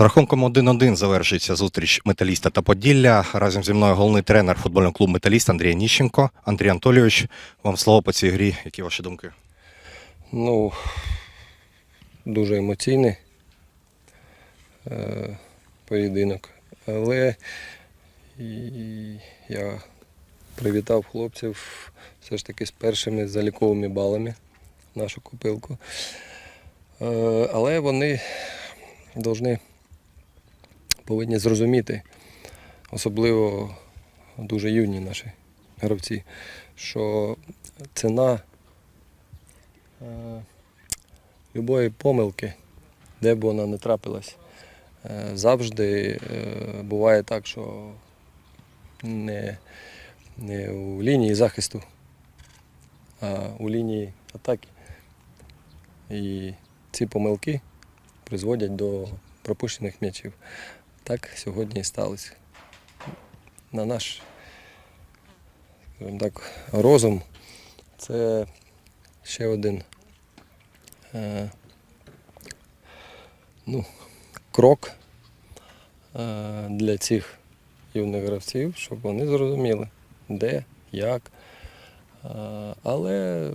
З рахунком 1-1 завершується зустріч металіста та Поділля. Разом зі мною головний тренер футбольного клубу Металіст Андрій Ніщенко. Андрій Анатолійович, вам слово по цій грі. Які ваші думки? Ну, дуже емоційний е, поєдинок. Але і я привітав хлопців все ж таки з першими заліковими балами нашу копилку. Е, але вони повинні, повинні зрозуміти, особливо дуже юні наші гравці, що ціна е, любої помилки, де б вона не трапилась, е, завжди е, буває так, що не, не у лінії захисту, а у лінії атаки. І ці помилки призводять до пропущених м'ячів. Так сьогодні і сталося. На наш скажімо так, розум це ще один е, ну, крок е, для цих юних гравців, щоб вони зрозуміли, де, як. Е, але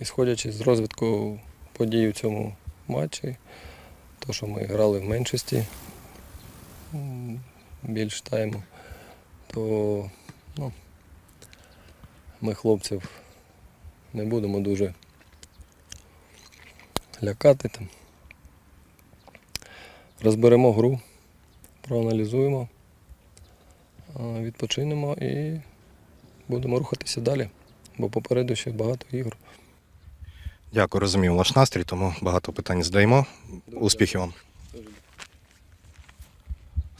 ісходячи з розвитку подій у цьому матчі, то, що ми грали в меншості більш тайму, то ну, ми хлопців не будемо дуже лякати там. Розберемо гру, проаналізуємо, відпочинемо і будемо рухатися далі, бо попереду ще багато ігор. Дякую, розумію ваш настрій, тому багато питань задаємо. Успіхів вам.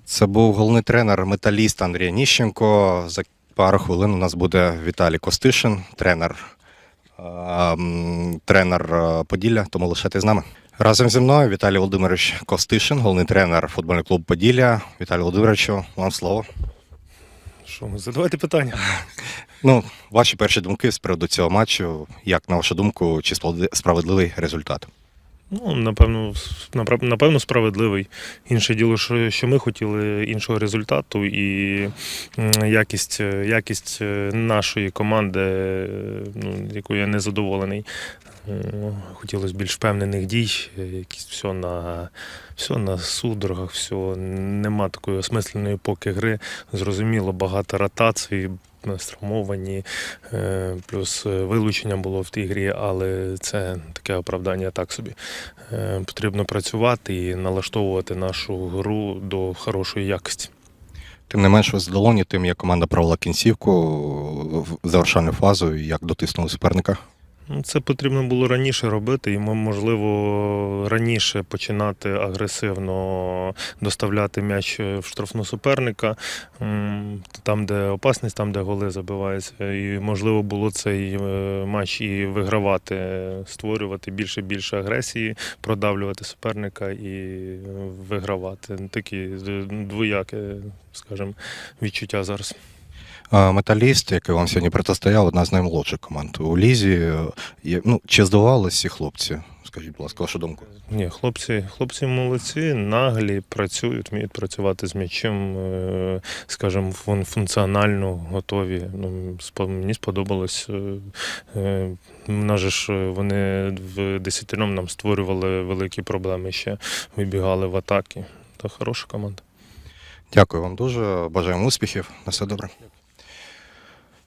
Це був головний тренер металіст Андрій Ніщенко. За пару хвилин у нас буде Віталій Костишин, тренер, тренер Поділля, тому лишайте з нами. Разом зі мною Віталій Володимирович Костишин, головний тренер футбольного клубу Поділля. Віталій Володимировичу, вам слово. Що, задавайте питання. Ну, ваші перші думки з приводу цього матчу. Як на вашу думку, чи справедли- справедливий результат? Ну, напевно, напевно, справедливий. Інше діло, що, ми хотіли іншого результату, і якість, е, якість е, нашої команди, е, ну, якою я не задоволений. М, Хотілося більш впевнених дій, е, якісь все на, все на судорогах, все, нема такої осмисленої поки гри. Зрозуміло, багато ротацій, травмовані, е, плюс е, вилучення було в тій грі, але це таке оправдання так собі. Е, Потрібно працювати і налаштовувати нашу гру до хорошої якості. Тим не менш, ви задоволені тим, як команда провела кінцівку в завершальну фазу і як дотиснули суперника. Ну, Це потрібно було раніше робити, і ми, можливо, раніше починати агресивно доставляти м'яч в штрафну суперника, там, де опасність, там, де голи забиваються. І можливо було цей е, матч і вигравати, створювати більше більше агресії, продавлювати суперника і е, вигравати. Такі двояке, скажімо, відчуття зараз. Металіст, який вам сьогодні протистояв, одна з наймолодших команд у Лізі. Ну, чи здавалися ці хлопці? Скажіть, будь ласка, вашу думку. Ні, хлопці, хлопці молодці, наглі, працюють, вміють працювати з м'ячем, е, скажімо, функціонально готові. Ну, мені сподобалось. е, е, в нас же ж вони в десятиром нам створювали великі проблеми ще, вибігали в атаки. Та хороша команда. Дякую вам дуже. Бажаємо успіхів. На все добре.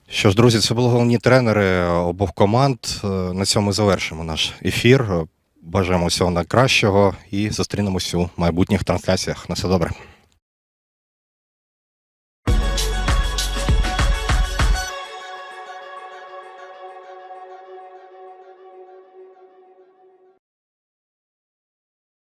Що ж, друзі, це були головні тренери обох команд. Е, На цьому завершимо наш ефір. Бажаємо всього найкращого і зустрінемось у майбутніх трансляціях. На все добре.